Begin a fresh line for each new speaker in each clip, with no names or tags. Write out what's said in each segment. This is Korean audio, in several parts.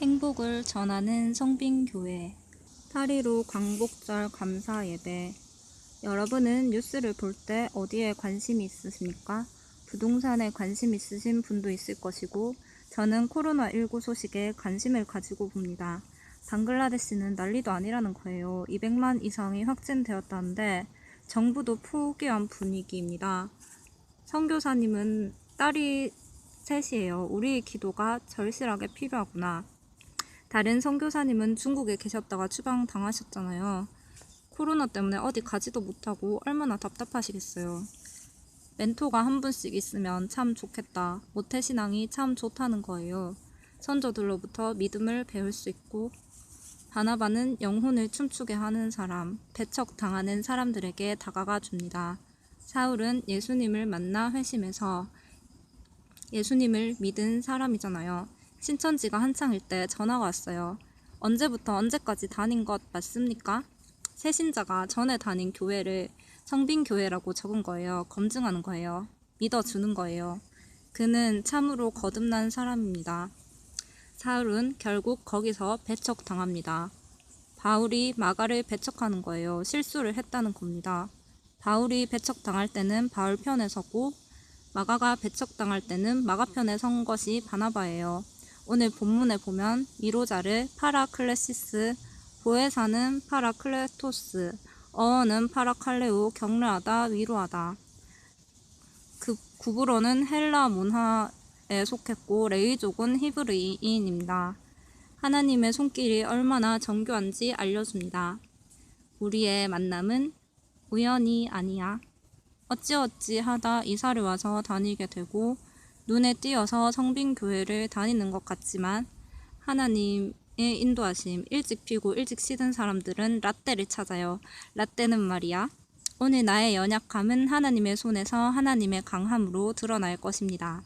행복을 전하는 성빈교회 8.15 광복절 감사 예배 여러분은 뉴스를 볼 때 어디에 관심이 있으십니까? 부동산에 관심 있으신 분도 있을 것이고 저는 코로나19 소식에 관심을 가지고 봅니다. 방글라데시는 난리도 아니라는 거예요. 200만 이상이 확진되었다는데 정부도 포기한 분위기입니다. 선교사님은 딸이 셋이에요. 우리의 기도가 절실하게 필요하구나. 다른 선교사님은 중국에 계셨다가 추방 당하셨잖아요. 코로나 때문에 어디 가지도 못하고 얼마나 답답하시겠어요. 멘토가 한 분씩 있으면 참 좋겠다. 모태신앙이 참 좋다는 거예요. 선조들로부터 믿음을 배울 수 있고 바나바는 영혼을 춤추게 하는 사람, 배척당하는 사람들에게 다가가 줍니다. 사울은 예수님을 만나 회심해서 예수님을 믿은 사람이잖아요. 신천지가 한창일 때 전화가 왔어요. 언제부터 언제까지 다닌 것 맞습니까? 새신자가 전에 다닌 교회를 성빈교회라고 적은 거예요. 검증하는 거예요. 믿어주는 거예요. 그는 참으로 거듭난 사람입니다. 사울은 결국 거기서 배척당합니다. 바울이 마가를 배척하는 거예요. 실수를 했다는 겁니다. 바울이 배척당할 때는 바울 편에 서고 마가가 배척당할 때는 마가 편에 선 것이 바나바예요. 오늘 본문에 보면 미로자를 파라클레시스, 보혜사는 파라클레토스, 어어는 파라칼레우, 격려하다, 위로하다. 그 구브로는 헬라 문화에 속했고 레이족은 히브리인입니다. 하나님의 손길이 얼마나 정교한지 알려줍니다. 우리의 만남은 우연이 아니야. 어찌어찌 하다 이사를 와서 다니게 되고 눈에 띄어서 성빈교회를 다니는 것 같지만 하나님의 인도하심 일찍 피고 일찍 쉬는 사람들은 라떼를 찾아요. 라떼는 말이야. 오늘 나의 연약함은 하나님의 손에서 하나님의 강함으로 드러날 것입니다.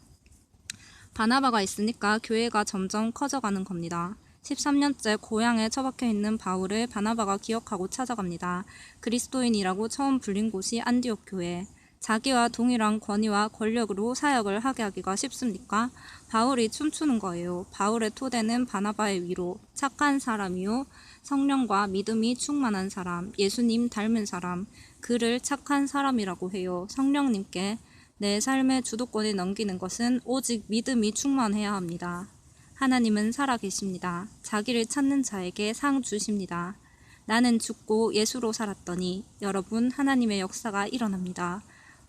바나바가 있으니까 교회가 점점 커져가는 겁니다. 13년째 고향에 처박혀 있는 바울을 바나바가 기억하고 찾아갑니다. 그리스도인이라고 처음 불린 곳이 안디옥 교회. 자기와 동일한 권위와 권력으로 사역을 하게 하기가 쉽습니까? 바울이 춤추는 거예요. 바울의 토대는 바나바의 위로, 착한 사람이요. 성령과 믿음이 충만한 사람, 예수님 닮은 사람, 그를 착한 사람이라고 해요. 성령님께 내 삶의 주도권을 넘기는 것은 오직 믿음이 충만해야 합니다. 하나님은 살아계십니다. 자기를 찾는 자에게 상 주십니다. 나는 죽고 예수로 살았더니 여러분 하나님의 역사가 일어납니다.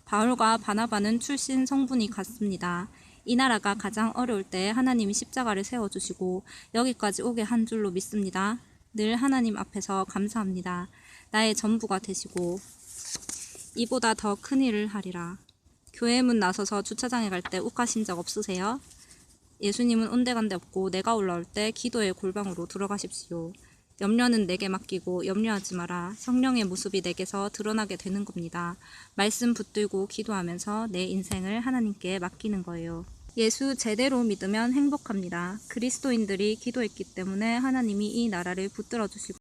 바울과 바나바는 출신 성분이 같습니다. 이 나라가 가장 어려울 때 하나님이 십자가를 세워주시고 여기까지 오게 한 줄로 믿습니다. 늘 하나님 앞에서 감사합니다. 나의 전부가 되시고 이보다 더 큰 일을 하리라. 교회 문 나서서 주차장에 갈 때 욱하신 적 없으세요? 예수님은 온데간데 없고 내가 올라올 때 기도의 골방으로 들어가십시오. 염려는 내게 맡기고 염려하지 마라. 성령의 모습이 내게서 드러나게 되는 겁니다. 말씀 붙들고 기도하면서 내 인생을 하나님께 맡기는 거예요. 예수 제대로 믿으면 행복합니다. 그리스도인들이 기도했기 때문에 하나님이 이 나라를 붙들어 주시고